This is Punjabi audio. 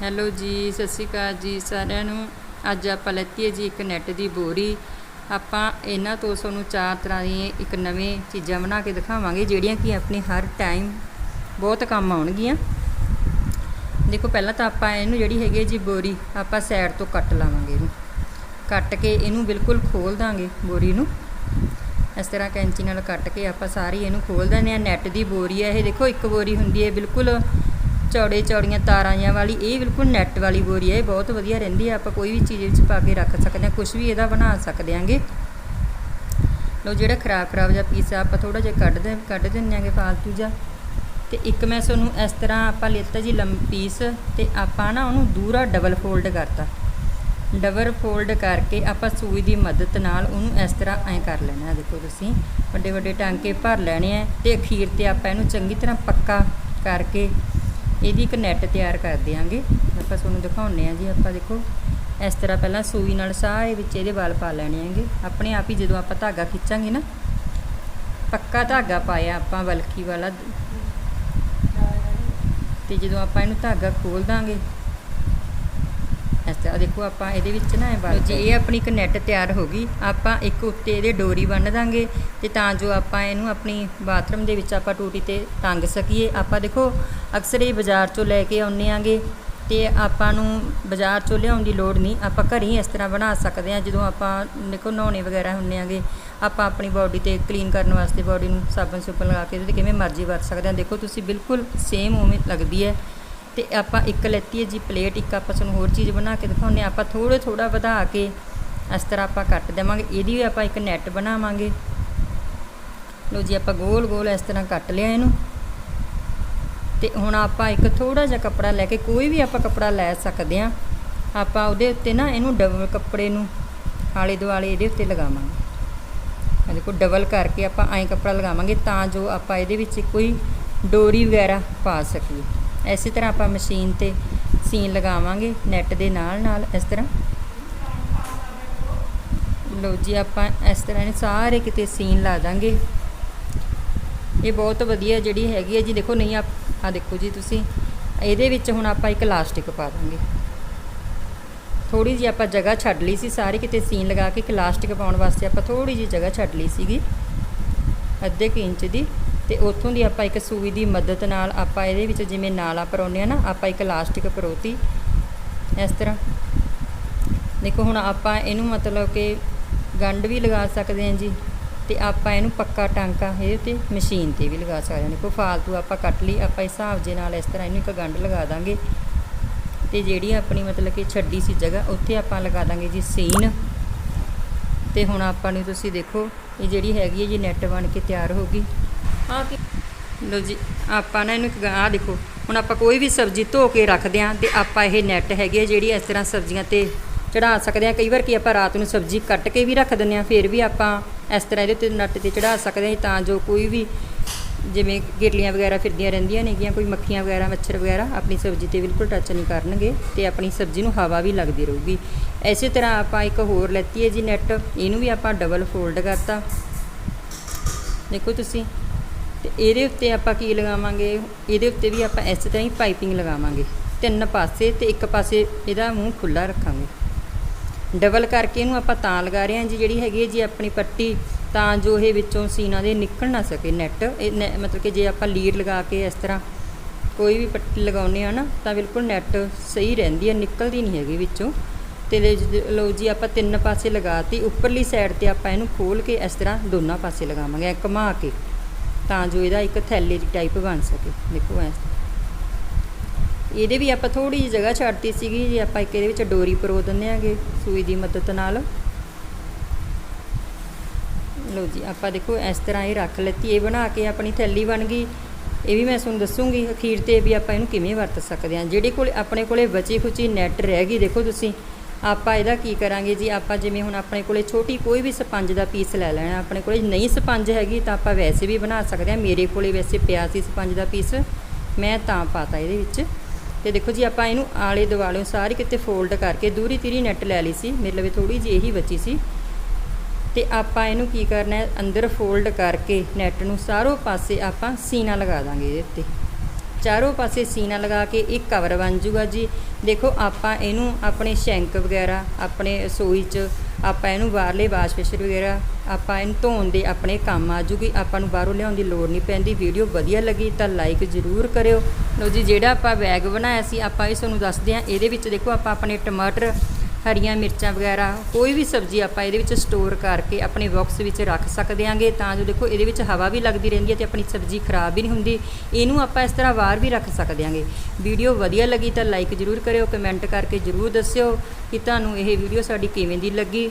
ਹੈਲੋ ਜੀ, ਸਤਿ ਸ਼੍ਰੀ ਅਕਾਲ ਜੀ ਸਾਰਿਆਂ ਨੂੰ। ਅੱਜ ਆਪਾਂ ਲੈਤੀ ਹੈ ਜੀ ਇੱਕ ਨੈਟ ਦੀ ਬੋਰੀ। ਆਪਾਂ ਇਹਨਾਂ ਤੋਂ ਤੁਹਾਨੂੰ ਚਾਰ ਤਰ੍ਹਾਂ ਦੀਆਂ ਇੱਕ ਨਵੇਂ ਚੀਜ਼ਾਂ ਬਣਾ ਕੇ ਦਿਖਾਵਾਂਗੇ, ਜਿਹੜੀਆਂ ਕਿ ਆਪਣੇ ਹਰ ਟਾਈਮ ਬਹੁਤ ਕੰਮ ਆਉਣਗੀਆਂ। ਦੇਖੋ, ਪਹਿਲਾਂ ਤਾਂ ਆਪਾਂ ਇਹਨੂੰ ਜਿਹੜੀ ਹੈਗੀ ਹੈ ਜੀ ਬੋਰੀ, ਆਪਾਂ ਸਾਈਡ ਤੋਂ ਕੱਟ ਲਾਵਾਂਗੇ ਇਹਨੂੰ। ਕੱਟ ਕੇ ਇਹਨੂੰ ਬਿਲਕੁਲ ਖੋਲ ਦਾਂਗੇ ਬੋਰੀ ਨੂੰ। ਇਸ ਤਰ੍ਹਾਂ ਕੈਂਚੀ ਨਾਲ ਕੱਟ ਕੇ ਆਪਾਂ ਸਾਰੀ ਇਹਨੂੰ ਖੋਲ ਦਿੰਦੇ ਆ ਨੈਟ ਦੀ ਬੋਰੀ ਹੈ ਇਹ। ਦੇਖੋ, ਇੱਕ ਬੋਰੀ ਹੁੰਦੀ ਹੈ, ਬਿਲਕੁਲ ਚੌੜੇ ਚੌੜੀਆਂ ਤਾਰਾਂ ਜਿਹੀਆਂ ਵਾਲੀ, ਇਹ ਬਿਲਕੁਲ ਨੈਟ ਵਾਲੀ ਬੋਰੀ ਹੈ, ਇਹ ਬਹੁਤ ਵਧੀਆ ਰਹਿੰਦੀ ਹੈ, ਆਪਾਂ ਕੋਈ ਵੀ ਚੀਜ਼ ਵਿੱਚ ਪਾ ਕੇ ਰੱਖ ਸਕਦੇ ਹਾਂ ਕੁਝ ਵੀ ਇਹਦਾ ਬਣਾ ਸਕਦੇ ਆਂਗੇ ਲੋ ਜਿਹੜਾ ਖਰਾਬ ਖਰਾਬ ਜਿਹਾ ਪੀਸ ਆ, ਆਪਾਂ ਥੋੜਾ ਜਿਹਾ ਕੱਢ ਦੇ, ਕੱਢ ਦਿੰਦੇ ਆਂਗੇ ਫਾਲਤੂ ਜਿਹਾ। ਤੇ ਇੱਕ ਮੈਂ ਤੁਹਾਨੂੰ ਇਸ ਤਰ੍ਹਾਂ ਆਪਾਂ ਲਿੱਤਾ ਜੀ ਲੰਮ ਪੀਸ, ਤੇ ਆਪਾਂ ਨਾ ਉਹਨੂੰ ਦੂਰਾ ਡਬਲ ਫੋਲਡ ਕਰਤਾ। ਡਬਲ ਫੋਲਡ ਕਰਕੇ ਆਪਾਂ ਸੂਈ ਦੀ ਮਦਦ ਨਾਲ ਉਹਨੂੰ ਇਸ ਤਰ੍ਹਾਂ ਐਂ ਕਰ ਲੈਣਾ ਹੈ, ਦੇਖੋ ਤੁਸੀਂ। ਵੱਡੇ ਵੱਡੇ ਟਾਂਕੇ ਭਰ ਲੈਣੇ ਆ ਤੇ ਅਖੀਰ ਤੇ ਆਪਾਂ ਇਹਨੂੰ ਚੰਗੀ ਤਰ੍ਹਾਂ ਪੱਕਾ ਕਰਕੇ ਇਹਦੀ ਇੱਕ ਨੈਟ ਤਿਆਰ ਕਰ ਦਿਆਂਗੇ। ਆਪਾਂ ਤੁਹਾਨੂੰ ਦਿਖਾਉਂਦੇ ਆ ਜੀ, ਆਪਾਂ ਦੇਖੋ, ਇਸ ਤਰ੍ਹਾਂ ਪਹਿਲਾਂ ਸੂਈ ਨਾਲ ਸਾਰੇ ਵਿੱਚ ਇਹਦੇ ਵਾਲ ਪਾ ਲੈਣੇ ਹੈਗੇ। ਆਪਣੇ ਆਪ ਹੀ ਜਦੋਂ ਆਪਾਂ ਧਾਗਾ ਖਿੱਚਾਂਗੇ ਨਾ, ਪੱਕਾ ਧਾਗਾ ਪਾਇਆ ਆਪਾਂ ਬਲਕੀ ਵਾਲਾ। ਤੇ ਜਦੋਂ ਆਪਾਂ ਇਹਨੂੰ ਧਾਗਾ ਖੋਲ ਦਾਂਗੇ ਇਸ ਦੇਖੋ ਆਪਾਂ ਇਹਦੇ ਵਿੱਚ ਨਾ ਇਹ ਵਾਲ ਜੇ ਇਹ ਆਪਣੀ ਇੱਕ ਨੈਟ ਤਿਆਰ ਹੋ ਗਈ, ਆਪਾਂ ਇੱਕ ਉੱਤੇ ਇਹਦੇ ਡੋਰੀ ਬੰਨ ਦਾਂਗੇ ਤੇ ਤਾਂ ਜੋ ਆਪਾਂ ਇਹਨੂੰ ਆਪਣੀ ਬਾਥਰੂਮ ਦੇ ਵਿੱਚ ਆਪਾਂ ਟੂਟੀ ਤੇ ਟੰਗ ਸਕੀਏ। ਆਪਾਂ ਦੇਖੋ, ਅਕਸਰ ਇਹ ਬਾਜ਼ਾਰ ਚੋਂ ਲੈ ਕੇ ਆਉਂਦੇ ਆਂਗੇ ਤੇ ਆਪਾਂ ਨੂੰ ਬਾਜ਼ਾਰ ਚੋਂ ਲਿਆਉਣ ਦੀ ਲੋੜ ਨਹੀਂ। ਆਪਾਂ ਘਰ ਹੀ ਇਸ ਤਰ੍ਹਾਂ ਬਣਾ ਸਕਦੇ ਹਾਂ, ਜਦੋਂ ਆਪਾਂ ਦੇਖੋ ਨਹਾਉਣੇ ਵਗੈਰਾ ਹੁੰਨੇ ਆਂਗੇ, ਆਪਾਂ ਆਪਣੀ ਬਾਡੀ ਤੇ ਕਲੀਨ ਕਰਨ ਵਾਸਤੇ ਬਾਡੀ ਨੂੰ ਸਾਬਣ ਸੁਬਣ ਲਗਾ ਕੇ ਇਹਦੇ ਤੇ ਕਿਵੇਂ ਮਰਜ਼ੀ ਵਰਤ ਸਕਦੇ ਹਾਂ। ਦੇਖੋ, ਤੁਸੀਂ ਬਿਲਕੁਲ ਸੇਮ ਉਵੇਂ ਲੱਗਦੀ ਹੈ। ਤੇ ਆਪਾਂ ਇੱਕ ਲੈਤੀ ਹੈ ਜੀ ਪਲੇਟ, ਇੱਕ ਆਪਾਂ ਤੁਹਾਨੂੰ ਹੋਰ ਚੀਜ਼ ਬਣਾ ਕੇ ਦਿਖਾਉਂਦੇ ਹਾਂ। ਆਪਾਂ ਥੋੜਾ ਥੋੜਾ ਵਧਾ ਕੇ ਇਸ ਤਰ੍ਹਾਂ ਆਪਾਂ ਕੱਟ ਦੇਵਾਂਗੇ। ਇਹਦੀ ਵੀ ਆਪਾਂ ਇੱਕ ਨੈਟ ਬਣਾਵਾਂਗੇ। ਲੋ ਜੀ, ਆਪਾਂ ਗੋਲ ਗੋਲ ਇਸ ਤਰ੍ਹਾਂ ਕੱਟ ਲਿਆ ਇਹਨੂੰ। ਤੇ ਹੁਣ ਆਪਾਂ ਇੱਕ ਥੋੜਾ ਜਿਹਾ ਕੱਪੜਾ ਲੈ ਕੇ ਕੋਈ ਵੀ ਆਪਾਂ ਕੱਪੜਾ ਲੈ ਸਕਦੇ ਆ ਆਪਾਂ ਉਹਦੇ ਉੱਤੇ ਨਾ ਇਹਨੂੰ ਡਬਲ ਕੱਪੜੇ ਨੂੰ ਆਲੇ ਦੁਆਲੇ ਇਹਦੇ ਉੱਤੇ ਲਗਾਵਾਂਗੇ। ਇਹ ਦੇਖੋ ਡਬਲ ਕਰਕੇ ਆਪਾਂ ਐਂ ਕੱਪੜਾ ਲਗਾਵਾਂਗੇ ਤਾਂ ਜੋ ਆਪਾਂ ਇਹਦੇ ਵਿੱਚ ਕੋਈ ਡੋਰੀ ਵਗੈਰਾ ਪਾ ਸਕੀਏ। ਐਸੀ ਤਰ੍ਹਾਂ ਆਪਾਂ ਮਸ਼ੀਨ ਤੇ ਸੀਨ ਲਗਾਵਾਂਗੇ ਨੈਟ ਦੇ ਨਾਲ ਨਾਲ ਇਸ ਤਰ੍ਹਾਂ। ਲੋ ਜੀ, ਆਪਾਂ ਇਸ ਤਰ੍ਹਾਂ ਨੇ ਸਾਰੇ ਕਿਤੇ ਸੀਨ ਲਾ ਦਾਂਗੇ। ਇਹ ਬਹੁਤ ਵਧੀਆ ਜਿਹੜੀ ਹੈਗੀ ਹੈ ਜੀ। ਦੇਖੋ, ਨਹੀਂ ਆ ਆ ਦੇਖੋ ਜੀ ਤੁਸੀਂ। ਇਹਦੇ ਵਿੱਚ ਹੁਣ ਆਪਾਂ ਇੱਕ ਇਲਾਸਟਿਕ ਪਾ ਦਾਂਗੇ। ਥੋੜੀ ਜੀ ਆਪਾਂ ਜਗ੍ਹਾ ਛੱਡ ਲਈ ਸੀ। ਸਾਰੇ ਕਿਤੇ ਸੀਨ ਲਗਾ ਕੇ ਇੱਕ ਇਲਾਸਟਿਕ ਪਾਉਣ ਵਾਸਤੇ ਆਪਾਂ ਥੋੜੀ ਜੀ ਜਗ੍ਹਾ ਛੱਡ ਲਈ ਸੀਗੀ। ਅੱਧੇ ਕੁ ਇੰਚ ਦੀ। ਤੇ ਉੱਥੋਂ ਦੀ ਆਪਾਂ ਇੱਕ ਸੂਈ ਦੀ ਮਦਦ ਨਾਲ ਆਪਾਂ ਇਹਦੇ ਵਿੱਚ ਜਿਵੇਂ ਨਾਲਾ ਪਰੋਨੇ ਆ ਨਾ, ਆਪਾਂ ਇੱਕ ਇਲਾਸਟਿਕ ਪਰੋਤੀ। ਇਸ ਤਰ੍ਹਾਂ। ਦੇਖੋ, ਹੁਣ ਆਪਾਂ ਇਹਨੂੰ ਮਤਲਬ ਕਿ ਗੰਢ ਵੀ ਲਗਾ ਸਕਦੇ ਹਾਂ ਜੀ, ਤੇ ਆਪਾਂ ਇਹਨੂੰ ਪੱਕਾ ਟਾਂਕਾ ਇਹਦੇ ਤੇ ਮਸ਼ੀਨ ਤੇ ਵੀ ਲਗਾ ਸਕਦੇ ਹਾਂ। ਦੇਖੋ, ਫਾਲਤੂ ਆਪਾਂ ਕੱਟ ਲਈ, ਆਪਾਂ ਇਸ ਹਿਸਾਬ ਦੇ ਨਾਲ ਇਸ ਤਰ੍ਹਾਂ ਇਹਨੂੰ ਇੱਕ ਗੰਢ ਲਗਾ ਦਾਂਗੇ। ਤੇ ਜਿਹੜੀ ਆਪਣੀ ਮਤਲਬ ਕਿ ਛੱਡੀ ਸੀ ਜਗ੍ਹਾ, ਉੱਥੇ ਆਪਾਂ ਲਗਾ ਦਾਂਗੇ ਜੀ ਸੀਨ। ਤੇ ਹੁਣ ਆਪਾਂ ਨੂੰ ਤੁਸੀਂ ਦੇਖੋ, ਇਹ ਜਿਹੜੀ ਹੈਗੀ ਹੈ ਜੀ ਨੈਟ ਬਣ ਕੇ ਤਿਆਰ ਹੋ ਗਈ। ਆ ਲੋ ਜੀ, ਆਪਾਂ ਨਾ ਇਹਨੂੰ ਇੱਕ ਆ ਦੇਖੋ, ਹੁਣ ਆਪਾਂ ਕੋਈ ਵੀ ਸਬਜ਼ੀ ਧੋ ਕੇ ਰੱਖਦੇ ਆਂ ਤੇ ਆਪਾਂ ਇਹ ਨੈਟ ਹੈਗੀ ਹੈ ਜਿਹੜੀ ਇਸ ਤਰ੍ਹਾਂ ਸਬਜ਼ੀਆਂ ਤੇ ਚੜਾ ਸਕਦੇ ਆ ਕਈ ਵਾਰ ਕੀ ਆਪਾਂ ਰਾਤ ਨੂੰ ਸਬਜ਼ੀ ਕੱਟ ਕੇ ਵੀ ਰੱਖ ਦਿੰਦੇ ਆ ਫਿਰ ਵੀ ਆਪਾਂ ਇਸ ਤਰ੍ਹਾਂ ਇਹਦੇ ਤੇ ਨੱਟ ਤੇ ਚੜਾ ਸਕਦੇ ਆ ਤਾਂ ਜੋ ਕੋਈ ਵੀ ਜਿਵੇਂ ਗਿਰਲੀਆਂ ਵਗੈਰਾ ਫਿਰਦੀਆਂ ਰਹਿੰਦੀਆਂ ਨੇਗੀਆਂ, ਕੋਈ ਮੱਖੀਆਂ ਵਗੈਰਾ, ਮੱਛਰ ਵਗੈਰਾ ਆਪਣੀ ਸਬਜ਼ੀ ਤੇ ਬਿਲਕੁਲ ਟੱਚ ਨਹੀਂ ਕਰਨਗੇ ਤੇ ਆਪਣੀ ਸਬਜ਼ੀ ਨੂੰ ਹਵਾ ਵੀ ਲੱਗਦੀ ਰਹੂਗੀ। ਐਸੇ ਤਰ੍ਹਾਂ ਆਪਾਂ ਇੱਕ ਹੋਰ ਲੈਤੀ ਹੈ ਜੀ ਨੈਟ ਇਹਨੂੰ ਵੀ ਆਪਾਂ ਡਬਲ ਫੋਲਡ ਕਰਤਾ। ਦੇਖੋ ਤੁਸੀਂ ਤੇ ਇਹਦੇ ਉੱਤੇ ਆਪਾਂ ਕੀ ਲਗਾਵਾਂਗੇ? ਇਹਦੇ ਉੱਤੇ ਵੀ ਆਪਾਂ ਇਸ ਤਰ੍ਹਾਂ ਹੀ ਪਾਈਪਿੰਗ ਲਗਾਵਾਂਗੇ। ਤਿੰਨ ਪਾਸੇ ਤੇ ਇੱਕ ਪਾਸੇ ਇਹਦਾ ਮੂੰਹ ਖੁੱਲਾ ਰੱਖਾਂਗੇ। ਡਬਲ ਕਰਕੇ ਇਹਨੂੰ ਆਪਾਂ ਤਾਂ ਲਗਾ ਰਹੇ ਹਾਂ ਜੀ, ਜਿਹੜੀ ਹੈਗੀ ਹੈ ਜੀ ਆਪਣੀ ਪੱਟੀ, ਤਾਂ ਜੋ ਇਹ ਵਿੱਚੋਂ ਸੀਨਾ ਦੇ ਨਿਕਲ ਨਾ ਸਕੇ ਨੈਟ। ਇਹ ਨੈ- ਮਤਲਬ ਕਿ ਜੇ ਆਪਾਂ ਲੀਡ ਲਗਾ ਕੇ ਇਸ ਤਰ੍ਹਾਂ ਕੋਈ ਵੀ ਪੱਟੀ ਲਗਾਉਨੇ ਆ ਨਾ, ਤਾਂ ਬਿਲਕੁਲ ਨੈਟ ਸਹੀ ਰਹਿੰਦੀ ਹੈ, ਨਿਕਲਦੀ ਨਹੀਂ ਹੈਗੀ ਵਿੱਚੋਂ। ਤੇ ਲੈ ਜੀ- ਲਓ ਜੀ ਆਪਾਂ ਤਿੰਨ ਪਾਸੇ ਲਗਾਤੀ ਉੱਪਰਲੀ ਸਾਈਡ ਤੇ ਆਪਾਂ ਇਹਨੂੰ ਖੋਲ ਕੇ ਇਸ ਤਰ੍ਹਾਂ ਦੋਨਾਂ ਪਾਸੇ ਲਗਾਵਾਂਗੇ, ਐਂ ਘੁਮਾ ਕੇ। ਤਾਂ ਜੋ ਇਹਦਾ ਇੱਕ ਥੈਲੇ ਦੀ ਟਾਈਪ ਬਣ ਸਕੇ। ਦੇਖੋ ਐ। ਇਹਦੇ ਵੀ ਆਪਾਂ ਥੋੜੀ ਜਿਹੀ ਜਗ੍ਹਾ ਛੱਡਤੀ ਸੀਗੀ, ਜੇ ਆਪਾਂ ਇੱਕ ਇਹਦੇ ਵਿੱਚ ਡੋਰੀ ਪਰੋ ਦਿੰਦੇ ਆਂਗੇ, ਸੂਈ ਦੀ ਮਦਦ ਨਾਲ। ਲਓ ਜੀ, ਆਪਾਂ ਦੇਖੋ ਇਸ ਤਰ੍ਹਾਂ ਇਹ ਰੱਖ ਲੈਤੀ, ਇਹ ਬਣਾ ਕੇ ਆਪਣੀ ਥੈਲੀ ਬਣ ਗਈ। ਇਹ ਵੀ ਮੈਂ ਤੁਹਾਨੂੰ ਦੱਸੂਗੀ, ਅਖੀਰ ਤੇ ਵੀ ਆਪਾਂ ਇਹਨੂੰ ਕਿਵੇਂ ਵਰਤ ਸਕਦੇ ਹਾਂ ਜਿਹੜੇ ਕੋਲ, ਆਪਣੇ ਕੋਲੇ ਬਚੀ ਖੁਚੀ ਨੈਟ ਰਹਿ ਗਈ, ਦੇਖੋ ਤੁਸੀਂ। ਆਪਾਂ ਇਹਦਾ ਕੀ ਕਰਾਂਗੇ ਜੀ? ਆਪਾਂ ਜਿਵੇਂ ਹੁਣ ਆਪਣੇ ਕੋਲੇ ਛੋਟੀ ਕੋਈ ਵੀ ਸਪੰਜ ਦਾ ਪੀਸ ਲੈ ਲੈਣਾ, ਆਪਣੇ ਕੋਲੇ ਨਹੀਂ ਸਪੰਜ ਹੈਗੀ ਤਾਂ ਆਪਾਂ ਵੈਸੇ ਵੀ ਬਣਾ ਸਕਦੇ ਹਾਂ। ਮੇਰੇ ਕੋਲੇ ਵੈਸੇ ਪਿਆ ਸੀ ਸਪੰਜ ਦਾ ਪੀਸ ਮੈਂ ਤਾਂ ਪਾਤਾ ਇਹਦੇ ਵਿੱਚ। ਤੇ ਦੇਖੋ ਜੀ, ਆਪਾਂ ਇਹਨੂੰ ਆਲੇ ਦੁਆਲੇ ਸਾਰੇ ਕਿਤੇ ਫੋਲਡ ਕਰਕੇ ਦੂਰੀ ਤੀਰੀ ਨੈਟ ਲੈ ਲਈ ਸੀ। ਮੇਰੇ ਲਵੇ ਥੋੜੀ ਜਿਹੀ ਇਹੀ ਬਚੀ ਸੀ। ਤੇ ਆਪਾਂ ਇਹਨੂੰ ਕੀ ਕਰਨਾ ਹੈ? ਅੰਦਰ ਫੋਲਡ ਕਰਕੇ ਨੈਟ ਨੂੰ ਸਾਰੋਂ ਪਾਸੇ ਆਪਾਂ ਸੀਨਾ ਲਗਾ ਦਾਂਗੇ ਇਹਦੇ ਉੱਤੇ। ਚਾਰੋਂ ਪਾਸੇ ਸੀਨਾ ਲਗਾ ਕੇ ਇੱਕ ਕਵਰ ਬਣ ਜੂਗਾ ਜੀ। ਦੇਖੋ, ਆਪਾਂ ਇਹਨੂੰ ਆਪਣੇ ਸ਼ੈਂਕ ਵਗੈਰਾ, ਆਪਣੇ ਰਸੋਈ 'ਚ ਆਪਾਂ ਇਹਨੂੰ ਬਾਹਰਲੇ ਵਾਸ਼ ਬੇਸਿਨ ਵਗੈਰਾ, ਆਪਾਂ ਇਹਨੂੰ ਧੋਣ ਦੇ ਆਪਣੇ ਕੰਮ ਆ ਜੂਗੀ। ਆਪਾਂ ਨੂੰ ਬਾਹਰੋਂ ਲਿਆਉਣ ਦੀ ਲੋੜ ਨਹੀਂ ਪੈਂਦੀ। ਵੀਡੀਓ ਵਧੀਆ ਲੱਗੀ ਤਾਂ ਲਾਈਕ ਜ਼ਰੂਰ ਕਰਿਓ। ਲਓ ਜੀ, ਜਿਹੜਾ ਆਪਾਂ ਬੈਗ ਬਣਾਇਆ ਸੀ, ਆਪਾਂ ਇਹ ਤੁਹਾਨੂੰ ਦੱਸਦੇ ਹਾਂ। ਇਹਦੇ ਵਿੱਚ ਦੇਖੋ, ਆਪਾਂ ਆਪਣੇ ਟਮਾਟਰ ਹਰੀਆਂ ਮਿਰਚਾਂ ਵਗੈਰਾ, ਕੋਈ ਵੀ ਸਬਜ਼ੀ ਆਪਾਂ ਇਹਦੇ ਵਿੱਚ ਸਟੋਰ ਕਰਕੇ ਆਪਣੇ ਬਾਕਸ ਵਿੱਚ ਰੱਖ ਸਕਦੇ ਆਂਗੇ ਤਾਂ ਜੋ ਦੇਖੋ ਇਹਦੇ ਵਿੱਚ ਹਵਾ ਵੀ ਲੱਗਦੀ ਰਹਿੰਦੀ ਹੈ ਤੇ ਆਪਣੀ ਸਬਜ਼ੀ ਖਰਾਬ ਵੀ ਨਹੀਂ ਹੁੰਦੀ। ਇਹਨੂੰ ਆਪਾਂ ਇਸ ਤਰ੍ਹਾਂ ਬਾਹਰ ਵੀ ਰੱਖ ਸਕਦੇ ਆਂਗੇ ਵੀਡੀਓ ਵਧੀਆ ਲੱਗੀ ਤਾਂ ਲਾਈਕ ਜ਼ਰੂਰ ਕਰਿਓ ਕਮੈਂਟ ਕਰਕੇ ਜ਼ਰੂਰ ਦੱਸਿਓ ਕਿ ਤੁਹਾਨੂੰ ਇਹ ਵੀਡੀਓ ਸਾਡੀ ਕਿਵੇਂ ਦੀ ਲੱਗੀ।